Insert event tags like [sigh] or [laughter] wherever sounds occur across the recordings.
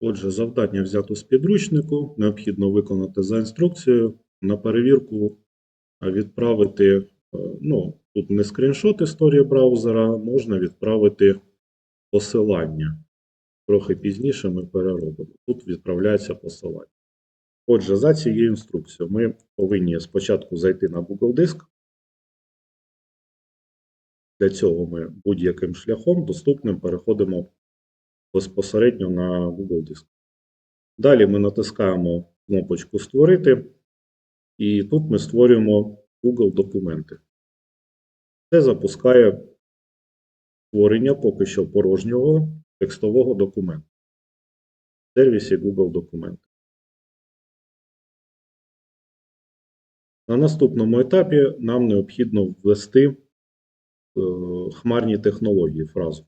Отже, завдання взято з підручнику. Необхідно виконати за інструкцією. На перевірку відправити, е, ну, тут не скріншот історії браузера, можна відправити посилання. Трохи пізніше ми переробимо. Тут відправляється посилання. Отже, за цією інструкцією ми повинні спочатку зайти на Google Диск. Для цього ми будь-яким шляхом доступним переходимо безпосередньо на Google Диск. Далі ми натискаємо кнопочку Створити, і тут ми створюємо Google документи. Це запускає створення поки що порожнього текстового документу в сервісі Google Документи. На наступному етапі нам необхідно ввести е, хмарні технології фразу.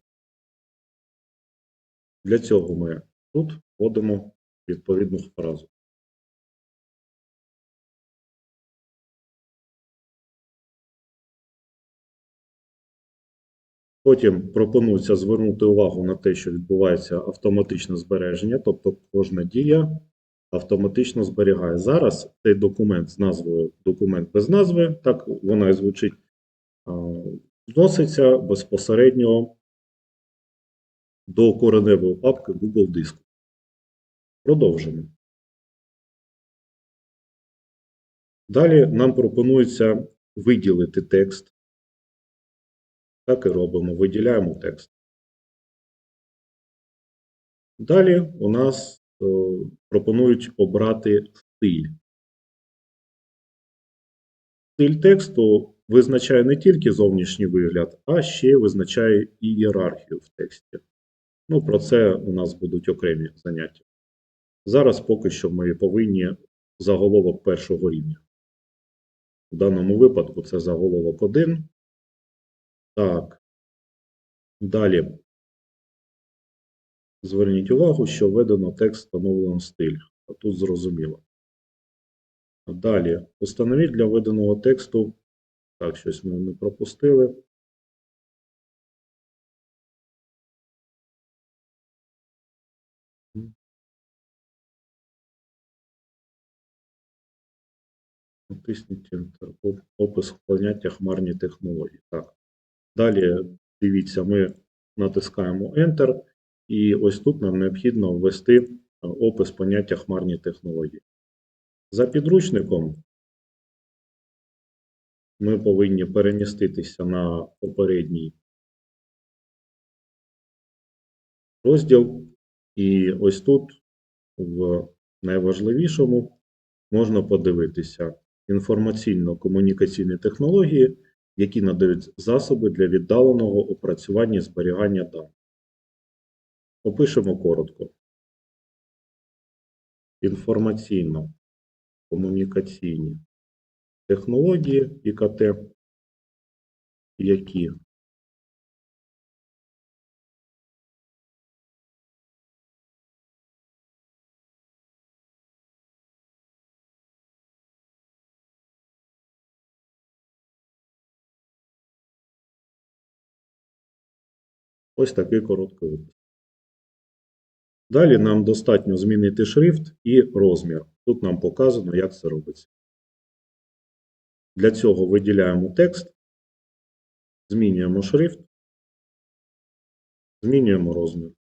Для цього ми тут вводимо відповідну фразу. Потім пропонується звернути увагу на те, що відбувається автоматичне збереження, тобто кожна дія автоматично зберігає. Зараз цей документ з назвою документ без назви, так вона і звучить, вноситься безпосередньо до кореневої папки Google диску. Продовжимо. Далі нам пропонується виділити текст. Так і робимо. Виділяємо текст. Далі у нас е, пропонують обрати стиль. Стиль тексту визначає не тільки зовнішній вигляд, а ще визначає ієрархію в тексті. Ну, про це у нас будуть окремі заняття. Зараз поки що ми повинні заголовок першого рівня. В даному випадку це заголовок 1. Так. Далі. Зверніть увагу, що введено текст встановлено стиль. Тут зрозуміло. Далі. Установіть для введеного тексту. Так, щось ми не пропустили. Натисніть. Опис поняття хмарні технології. Так. Далі, дивіться, ми натискаємо Enter, і ось тут нам необхідно ввести е, опис поняття хмарні технології. За підручником ми повинні переміститися на попередній розділ. І ось тут, в найважливішому, можна подивитися інформаційно-комунікаційні технології, які надають засоби для віддаленого опрацювання і зберігання даних. Опишемо коротко. Інформаційно-комунікаційні технології ІКТ, які Ось такий короткий опис. Далі нам достатньо змінити шрифт і розмір. Тут нам показано, як це робиться. Для цього виділяємо текст, змінюємо шрифт, змінюємо розмір.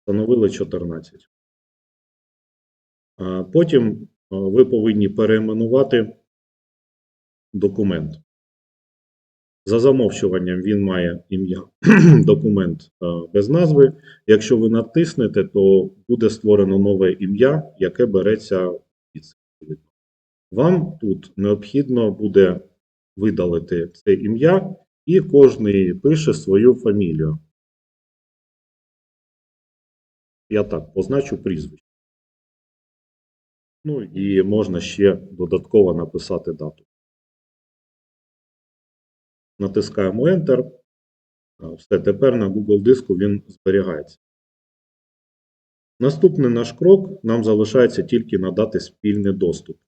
Встановили 14. Потім ви повинні перейменувати документ. За замовчуванням він має ім'я [clears throat] документ е, без назви. Якщо ви натиснете, то буде створено нове ім'я, яке береться відповідно. Вам тут необхідно буде видалити це ім'я, і кожний пише свою фамілію. Я так позначу прізвище. Ну і можна ще додатково написати дату. Натискаємо Enter. Все, тепер на Google диску він зберігається. Наступний наш крок нам залишається тільки надати спільний доступ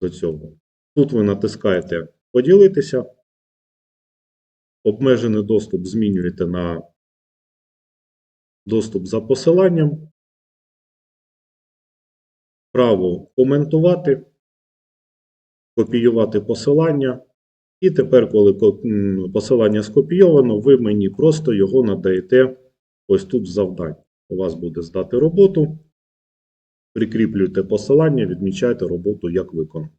до цього. Тут ви натискаєте Поділитися. Обмежений доступ змінюєте на доступ за посиланням, право коментувати, копіювати посилання. І тепер, коли посилання скопійовано, ви мені просто його надаєте ось тут в завдання. У вас буде здати роботу, прикріплюєте посилання, відмічаєте роботу як виконано.